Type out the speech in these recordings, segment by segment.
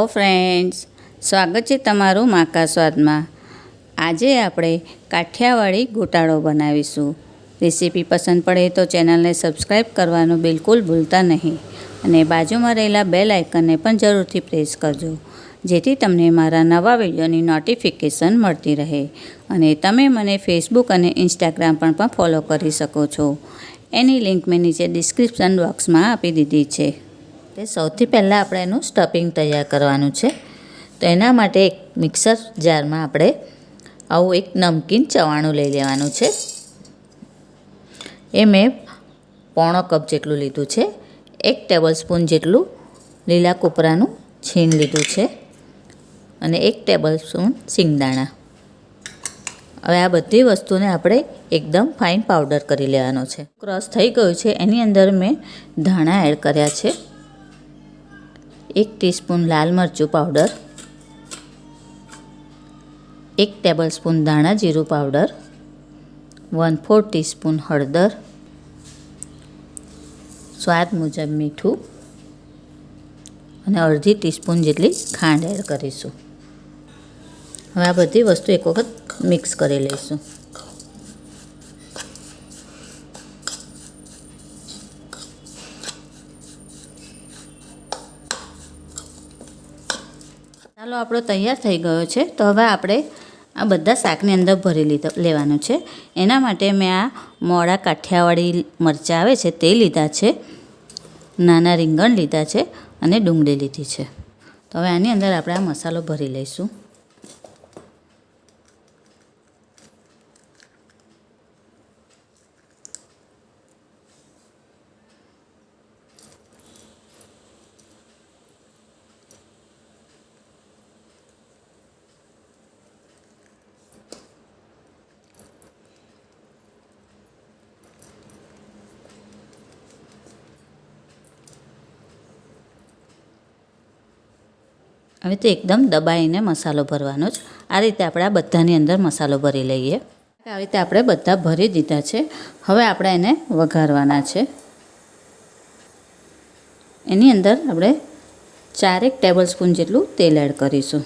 Hello friends સ્વાગત છે તમારું માકા સ્વાદમાં. આજે આપણે કાઠિયાવાડી ગોટાળો બનાવીશું. રેસીપી પસંદ પડે તો ચેનલને સબસ્ક્રાઈબ કરવાનું બિલકુલ ભૂલતા નહીં. અને બાજુમાં રહેલા બેલ આઇકનને પણ જરૂરથી પ્રેસ કરજો, જેથી તમને મારા નવા વિડીયોની નોટિફિકેશન મળતી રહે. અને તમે મને ફેસબુક અને ઇન્સ્ટાગ્રામ પર પણ ફોલો કરી શકો છો. એની લિંક મેં નીચે ડિસ્ક્રિપ્શન બોક્સમાં આપી દીધી છે. તે સૌથી પહેલાં આપણે એનું સ્ટફિંગ તૈયાર કરવાનું છે. તો એના માટે એક મિક્સર જારમાં આપણે આવું એક નમકીન ચવાણું લઈ લેવાનું છે. એ મેં પોણો કપ જેટલું લીધું છે. એક ટેબલ સ્પૂન જેટલું લીલા કોપરાનું છીણ લીધું છે અને એક ટેબલ સ્પૂન સિંગદાણા. હવે આ બધી વસ્તુને આપણે એકદમ ફાઇન પાવડર કરી લેવાનો છે. ક્રોસ થઈ ગયું છે. એની અંદર મેં ધાણા એડ કર્યા છે. એક ટીસ્પૂન લાલ મરચું પાવડર, એક ટેબલ સ્પૂન ધાણા જીરું પાવડર, વન ફોર ટીસ્પૂન હળદર, સ્વાદ મુજબ મીઠું, અને અડધી ટીસ્પૂન જેટલી ખાંડ એડ કરીશું. હવે આ બધી વસ્તુ એક વખત મિક્સ કરી લઈશું. ચાલો, આપણો તૈયાર થઈ ગયો છે. તો હવે આપણે આ બધા શાકની અંદર ભરી લીધો, લેવાનું છે. એના માટે મેં આ મોડા કાઠિયાવાડી મરચાં આવે છે તે લીધા છે. નાના રીંગણ લીધા છે અને ડુંગળી લીધી છે. તો હવે આની અંદર આપણે આ મસાલો ભરી લઈશું. હવે તો એકદમ દબાઈને મસાલો ભરવાનો જ આ રીતે આપણે આ બધાની અંદર મસાલો ભરી લઈએ. આવી રીતે આપણે બધા ભરી દીધા છે. હવે આપણે એને વઘારવાના છે. એની અંદર આપણે ચારેક ટેબલ સ્પૂન જેટલું તેલ એડ કરીશું.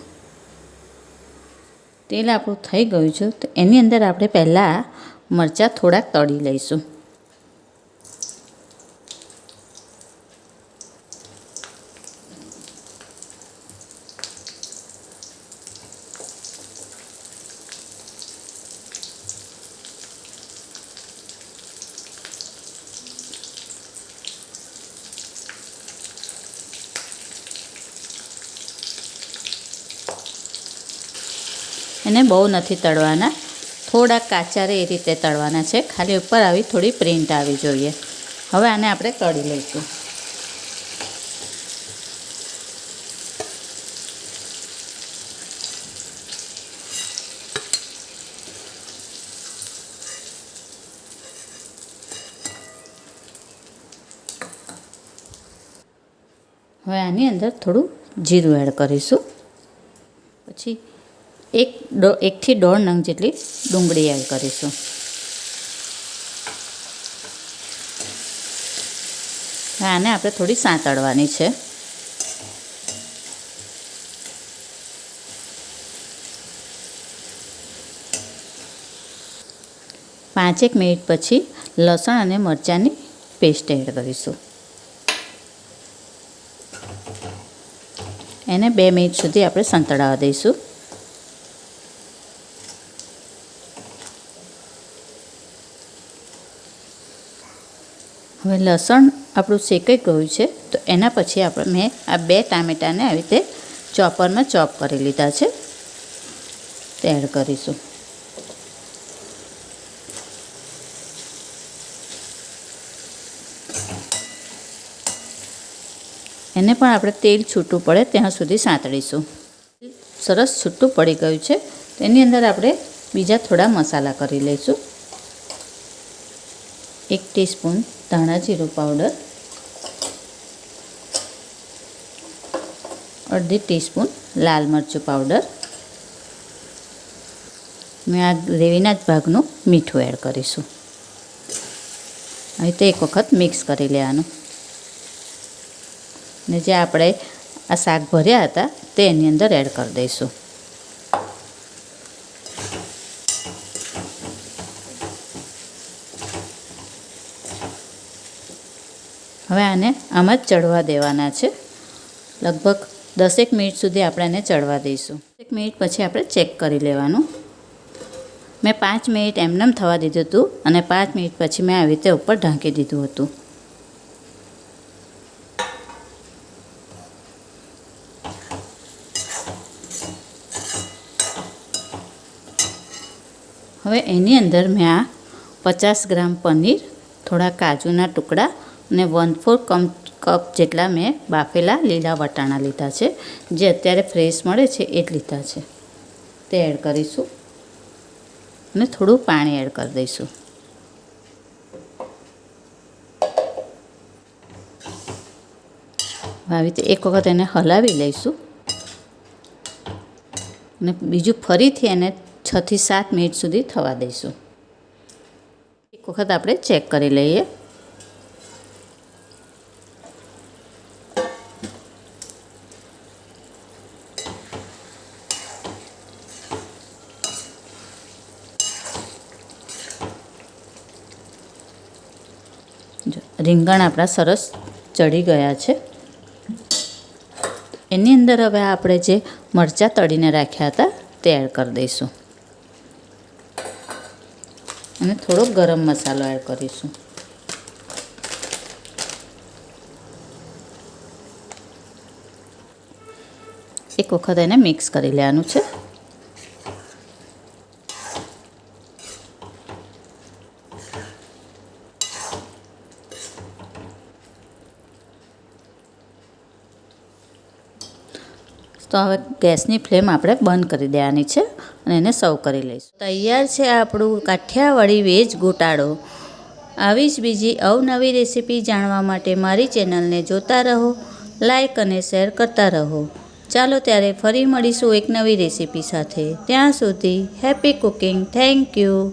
તેલ આપણું થઈ ગયું છે. તો એની અંદર આપણે પહેલાં મરચાં થોડાક તળી લઈશું. એને બહુ નથી તળવાના. થોડા કાચા રહે એ રીતે તળવાના છે. ખાલી ઉપર આવી થોડી પ્રિન્ટ આવી જોઈએ. હવે આને આપણે તળી લઈશું. હવે આની અંદર થોડું જીરું એડ કરીશું. પછી એક એકથી દોઢ નંગ જેટલી ડુંગળી એડ કરીશું. આને આપણે થોડી સાંતળવાની છે. પાંચેક મિનિટ પછી લસણ અને મરચાંની પેસ્ટ એડ કરીશું. એને બે મિનિટ સુધી આપણે સંતળાવા દઈશું. હવે લસણ આપણું શેકાઈ ગયું છે, તો એના પછી આપણે મેં આ બે ટામેટાને આવી રીતે ચોપરમાં ચોપ કરી લીધા છે. તે એડ કરીશું. એને પણ આપણે તેલ છૂટું પડે ત્યાં સુધી સાંતળીશું. સરસ છૂટું પડી ગયું છે તેની અંદર આપણે બીજા થોડા મસાલા કરી લઈશું. એક ટીસ્પૂન ધાણા જીરું પાવડર અડધી ટીસ્પૂન લાલ મરચું પાવડર મેં આ ગ્રેવીના જ ભાગનું મીઠું એડ કરીશું. અહીં તો એક વખત મિક્સ કરી લેવાનું. ને જે આપણે આ શાક ભર્યા હતા, તે એની અંદર એડ કરી દઈશું. હવે આને આમ જ ચડવા દેવાના છે. લગભગ દસેક મિનિટ સુધી આપણે એને ચડવા દઈશું. એક મિનિટ પછી આપણે ચેક કરી લેવાનું. મેં પાંચ મિનિટ એમનેમ થવા દીધું હતું અને પાંચ મિનિટ પછી મેં આવી રીતે ઉપર ઢાંકી દીધું હતું. હવે એની અંદર મેં આ પચાસ ગ્રામ પનીર, થોડા કાજુના ટુકડા અને વન ફોર કપ જેટલા મેં બાફેલા લીલા વટાણા લીધા છે. જે અત્યારે ફ્રેશ મળે છે એ જ લીધા છે. તે એડ કરીશું અને થોડું પાણી એડ કરી દઈશું. આવી રીતે એક વખત એને હલાવી લઈશું. અને બીજું ફરીથી એને છથી સાત મિનિટ સુધી થવા દઈશું. એક વખત આપણે ચેક કરી લઈએ જો રીંગણ આપણા સરસ ચડી ગયા છે. એની અંદર હવે આપણે જે મરચાં તળીને રાખ્યા હતા તે એડ કરી દઈશું. અને થોડોક ગરમ મસાલો એડ કરીશું. એક વખત એને મિક્સ કરી લેવાનું છે. તો હવે ગેસની ફ્લેમ આપણે બંધ કરી દેવાની છે અને એને સર્વ કરી લઈશું. તૈયાર છે આપણું કાઠિયાવાડી વેજ ગોટાળો. આવી જ બીજી અવનવી રેસીપી જાણવા માટે મારી ચેનલને જોતા રહો, લાઈક અને શેર કરતા રહો. ચાલો ત્યારે ફરી મળીશું એક નવી રેસીપી સાથે. ત્યાં સુધી હેપી કુકિંગ. Thank you.